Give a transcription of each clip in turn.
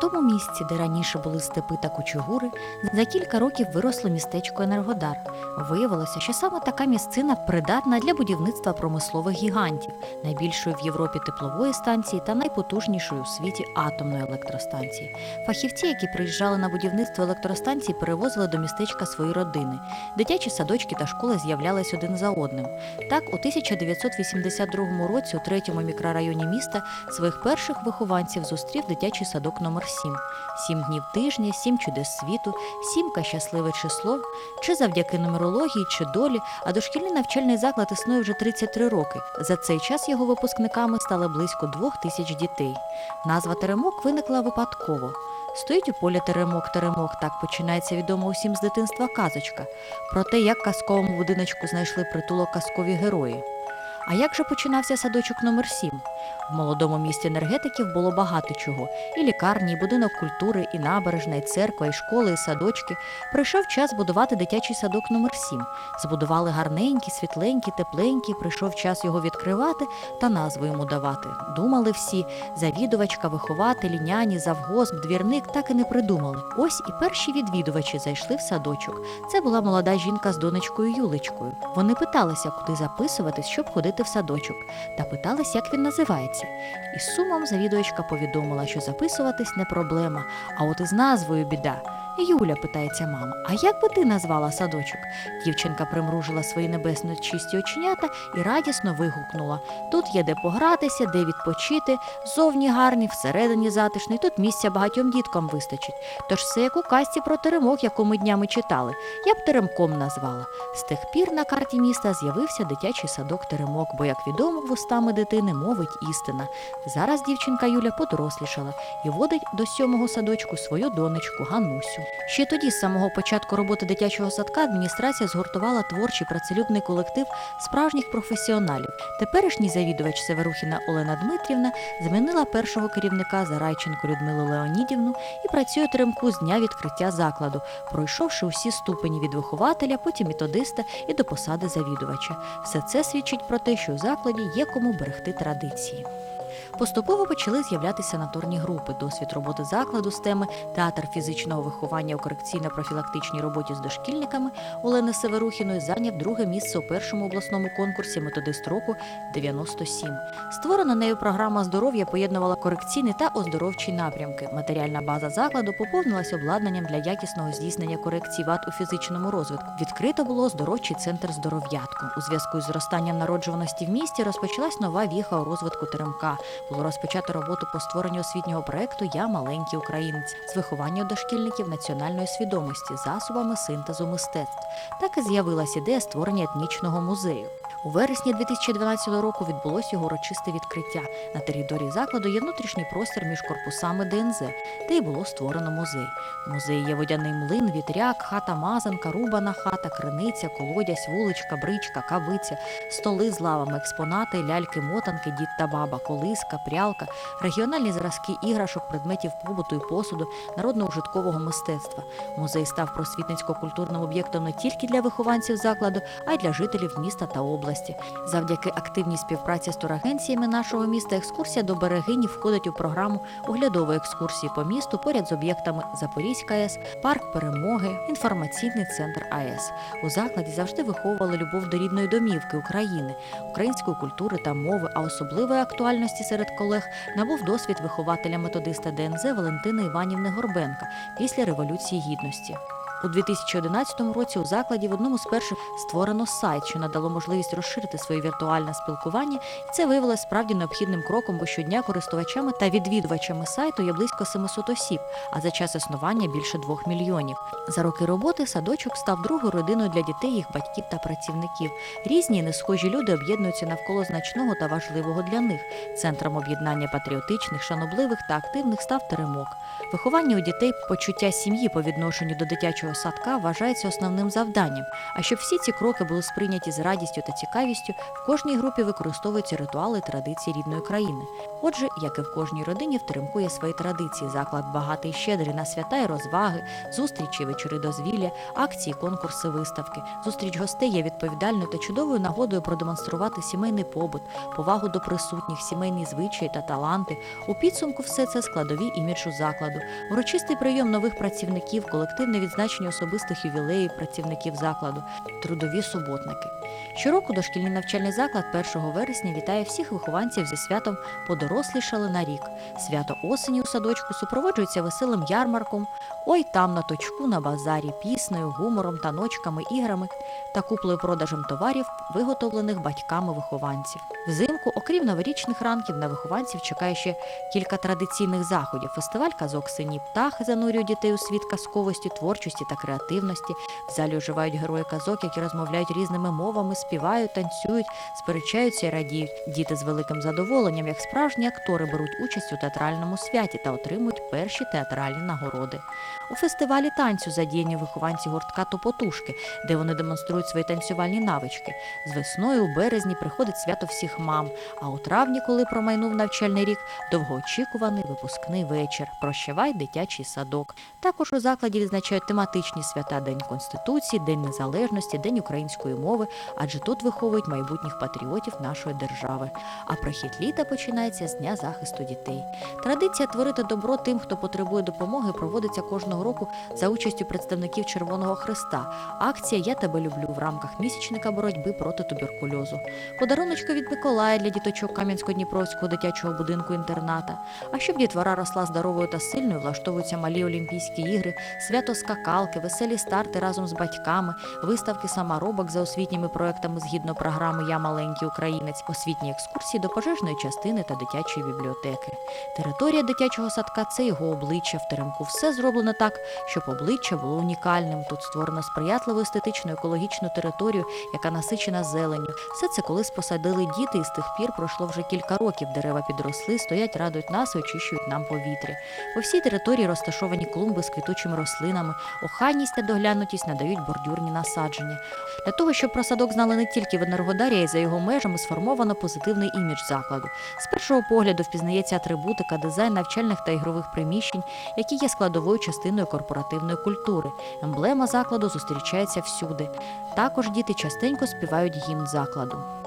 Тому місці, де раніше були степи та кучугури, за кілька років виросло містечко Енергодар. Виявилося, що саме така місцина придатна для будівництва промислових гігантів, найбільшої в Європі теплової станції та найпотужнішої у світі атомної електростанції. Фахівці, які приїжджали на будівництво електростанцій, перевозили до містечка свої родини. Дитячі садочки та школи з'являлись один за одним. Так, у 1982 році у третьому мікрорайоні міста своїх перших вихованців зустрів дитячий садок номер 7 Сім днів тижня, сім чудес світу, сімка щасливе число. Чи завдяки нумерології, чи долі, а дошкільний навчальний заклад існує вже 33 роки. За цей час його випускниками стали близько двох тисяч дітей. Назва Теремок виникла випадково. Стоїть у полі теремок, теремок, так починається відома усім з дитинства казочка про те, як казковому будиночку знайшли притулок казкові герої. А як же починався садочок номер 7 В молодому місті енергетиків було багато чого: і лікарні, і будинок культури, і набережна, і церква, і школи, і садочки. Прийшов час будувати дитячий садок номер 7 Збудували гарненький, світленький, тепленький. Прийшов час його відкривати та назву йому давати. Думали всі завідувачка, вихователі, няні, завгосп, двірник так і не придумали. Ось і перші відвідувачі зайшли в садочок. Це була молода жінка з донечкою Юлечкою. Вони питалися, куди записуватись, щоб ходити в садочок, та питалась, як він називається. І сумом завідувачка повідомила, що записуватись не проблема, а от із назвою біда. Юля, питається мама, а як би ти назвала садочок? Дівчинка примружила свої небесно чисті оченята і радісно вигукнула: тут є де погратися, де відпочити, зовні гарні, всередині затишний, тут місця багатьом діткам вистачить. Тож все як у казці про теремок, яку ми днями читали, я б теремком назвала. З тих пір на карті міста з'явився дитячий садок теремок, бо, як відомо, вустами дитини мовить істина. Зараз дівчинка Юля подорослішала і водить до сьомого садочку свою донечку Ганусю. Ще тоді, з самого початку роботи дитячого садка, адміністрація згуртувала творчий працелюбний колектив справжніх професіоналів. Теперішній завідувач Северухіна Олена Дмитрівна змінила першого керівника Зарайченко Людмилу Леонідівну і працює теремку з дня відкриття закладу, пройшовши усі ступені від вихователя, потім методиста і до посади завідувача. Все це свідчить про те, що у закладі є кому берегти традиції. Поступово почали з'являтися наторні групи. Досвід роботи закладу з теми театр фізичного виховання у корекційно-профілактичній роботі з дошкільниками Олени Северухіної зайняв друге місце у першому обласному конкурсі методист року 97. Створена нею програма здоров'я поєднувала корекційний та оздоровчий напрямки. Матеріальна база закладу поповнилася обладнанням для якісного здійснення корекції вад у фізичному розвитку. Відкрито було оздоровчий центр здоров'ятку. У зв'язку з зростанням народжуваності в місті розпочалась нова віха у розвитку теремка. Було розпочато роботу по створенню освітнього проекту Я маленький українець з виховання дошкільників національної свідомості засобами синтезу мистецтв. Так і з'явилася ідея створення етнічного музею. У вересні 2012 року відбулося його урочисте відкриття. На території закладу є внутрішній простір між корпусами ДНЗ, де й було створено музей. В музеї є водяний млин, вітряк, хата мазанка, рубана хата, криниця, колодязь, вуличка, бричка, кавиця, столи з лавами, експонати, ляльки, мотанки, дід та баба, колиска, прялка, регіональні зразки іграшок, предметів побуту і посуду, народно-ужиткового мистецтва. Музей став просвітницько-культурним об'єктом не тільки для вихованців закладу, а й для жителів міста та області. Завдяки активній співпраці з турагенціями нашого міста екскурсія до берегині входить у програму оглядової екскурсії по місту поряд з об'єктами Запорізька АЕС, парк перемоги, інформаційний центр АЕС. У закладі завжди виховували любов до рідної домівки України, української культури та мови, а особливої актуальності серед колег набув досвід вихователя методиста ДНЗ Валентини Іванівни Горбенка після Революції Гідності. У 2011 році у закладі в одному з перших створено сайт, що надало можливість розширити своє віртуальне спілкування, і це виявилося справді необхідним кроком, бо щодня користувачами та відвідувачами сайту є близько 700 осіб, а за час існування більше 2 мільйонів. За роки роботи садочок став другою родиною для дітей, їх батьків та працівників. Різні не схожі люди об'єднуються навколо значного та важливого для них. Центром об'єднання патріотичних, шанобливих та активних став теремок. Виховання у дітей почуття сім'ї по відношенню до дитячого дитячого садка вважається основним завданням. А щоб всі ці кроки були сприйняті з радістю та цікавістю, в кожній групі використовуються ритуали і традиції рідної країни. Отже, як і в кожній родині, в теремку є свої традиції. Заклад багатий і щедрий на свята і розваги, зустрічі, вечори дозвілля, акції, конкурси, виставки. Зустріч гостей є відповідальною та чудовою нагодою продемонструвати сімейний побут, повагу до присутніх, сімейні звичаї та таланти. У підсумку все це складові іміджу закладу, урочистий прийом нових працівників, колективне відзначення особистих ювілеїв працівників закладу, трудові суботники. Щороку дошкільний навчальний заклад 1 вересня вітає всіх вихованців зі святом подорослішали на рік. Свято осені у садочку супроводжується веселим ярмарком. Ой там на точку на базарі, піснею, гумором, таночками, іграми та куплею продажем товарів, виготовлених батьками вихованців. Взимку, окрім новорічних ранків, на вихованців чекає ще кілька традиційних заходів: фестиваль казок сині птахи занурюють дітей у світ казковості, творчості та креативності. В залі оживають герої казок, які розмовляють різними мовами, співають, танцюють, сперечаються і радіють. Діти з великим задоволенням, як справжні актори, беруть участь у театральному святі та отримують перші театральні нагороди. У фестивалі танцю задіяні вихованці гуртка Топотушки, де вони демонструють свої танцювальні навички. З весною у березні приходить свято всіх мам. А у травні, коли промайнув навчальний рік, довгоочікуваний випускний вечір. Прощавай дитячий садок. Також у закладі відзначають тематичні свята День Конституції, День Незалежності, День української мови, адже тут виховують майбутніх патріотів нашої держави. А прихід літа починається з Дня захисту дітей. Традиція творити добро тим, хто потребує допомоги, проводиться кожного року за участю представників Червоного Христа. Акція Я тебе люблю в рамках місячника боротьби проти туберкульозу. Подаруночки від Миколая для діточок Кам'янсько-Дніпровського дитячого будинку інтерната. А щоб дітвора росла здоровою та сильною, влаштовуються малі Олімпійські ігри, свято скакалки, веселі старти разом з батьками, виставки саморобок за освітніми проектами згідно програми Я маленький українець, освітні екскурсії до пожежної частини та дитячої бібліотеки. Територія дитячого садка це його обличчя. В теремку все зроблено так, щоб обличчя було унікальним. Тут створено сприятливу естетичну екологічну територію, яка насичена зеленню. Все це колись посадили діти, і з тих пір пройшло вже кілька років. Дерева підросли, стоять, радують нас і очищують нам повітря. По всій території розташовані клумби з квітучими рослинами, охайність та доглянутість надають бордюрні насадження. Для того, щоб про садок знали не тільки в Енергодарі, а за його межами сформовано позитивний імідж закладу. З першого погляду впізнається атрибутика, дизайн навчальних та ігрових приміщень, які є складовою частиною корпоративної культури. Емблема закладу зустрічається всюди. Також діти частенько співають гімн закладу.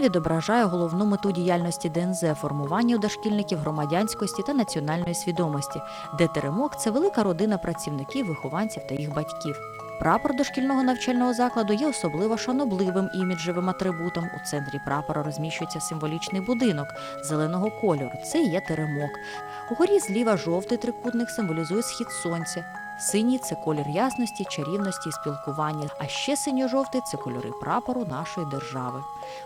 Відображає головну мету діяльності ДНЗ формування у дошкільників громадянськості та національної свідомості, де теремок це велика родина працівників, вихованців та їх батьків. Прапор дошкільного навчального закладу є особливо шанобливим іміджевим атрибутом. У центрі прапора розміщується символічний будинок зеленого кольору. Це є теремок. Угорі зліва жовтий трикутник символізує схід сонця. Синій це колір ясності, чарівності і спілкування. А ще синьо-жовтий це кольори прапору нашої держави.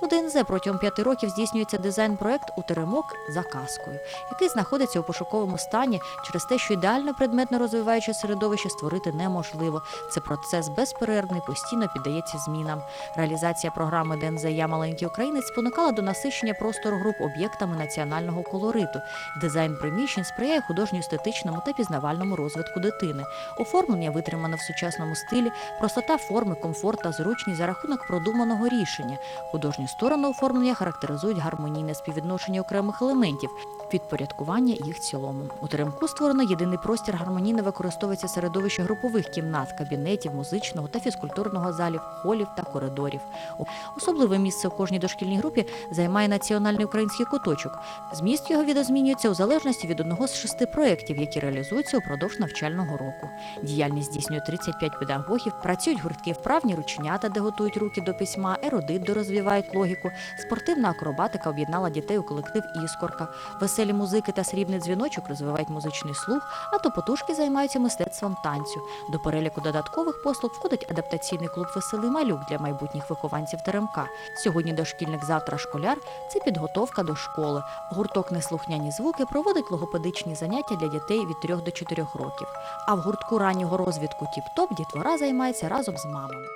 У ДНЗ протягом п'яти років здійснюється дизайн-проект у теремок за казкою, який знаходиться у пошуковому стані через те, що ідеально предметно розвиваюче середовище створити неможливо. Це процес безперервний, постійно піддається змінам. Реалізація програми ДНЗ Я маленький українець спонукала до насичення простору груп об'єктами національного колориту. Дизайн приміщень сприяє художньо-естетичному та пізнавальному розвитку дитини. Оформлення витримане в сучасному стилі, простота форми, комфорт та зручність за рахунок продуманого рішення. Художню сторону оформлення характеризують гармонійне співвідношення окремих елементів, підпорядкування їх цілому. У теремку створено єдиний простір гармонійно використовується середовище групових кімнат, кабінетів, музичного та фізкультурного залів, холів та коридорів. Особливе місце в кожній дошкільній групі займає національний український куточок. Зміст його відозмінюється у залежності від одного з шести проєктів, які реалізуються упродовж навчального року. Діяльність здійснює 35 педагогів, працюють гуртки вправні рученята, де готують руки до письма, ерудит, де розвивають логіку, спортивна акробатика об'єднала дітей у колектив іскорка, веселі музики та срібний дзвіночок розвивають музичний слух, а топотушки займаються мистецтвом танцю. До переліку додаткових послуг входить адаптаційний клуб Веселий малюк для майбутніх вихованців теремка. Сьогодні дошкільник, завтра школяр це підготовка до школи. Гурток неслухняні звуки проводить логопедичні заняття для дітей від 3 до 4 років. А в гуртку раннього розвідку Тіп-Топ дітвора займається разом з мамами.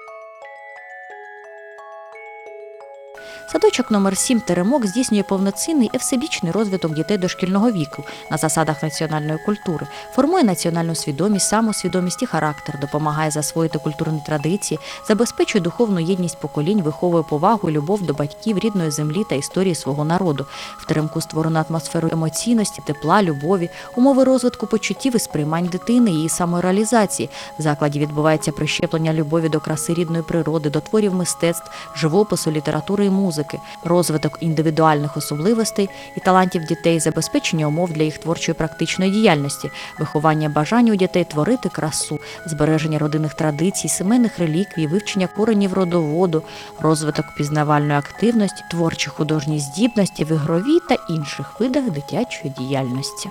Садочок номер 7 Теремок здійснює повноцінний і всебічний розвиток дітей дошкільного віку на засадах національної культури, формує національну свідомість, самосвідомість і характер, допомагає засвоїти культурні традиції, забезпечує духовну єдність поколінь, виховує повагу і любов до батьків, рідної землі та історії свого народу. В Теремку створено атмосферу емоційності, тепла, любові, умови розвитку почуттів і сприймань дитини, її самореалізації. В закладі відбувається прищеплення любові до краси рідної природи, до творів мистецтв, живопису, літератури і музики, розвиток індивідуальних особливостей і талантів дітей, забезпечення умов для їх творчої практичної діяльності, виховання бажання у дітей творити красу, збереження родинних традицій, сімейних реліквій, вивчення коренів родоводу, розвиток пізнавальної активності, творчі художні здібності в ігровій та інших видах дитячої діяльності.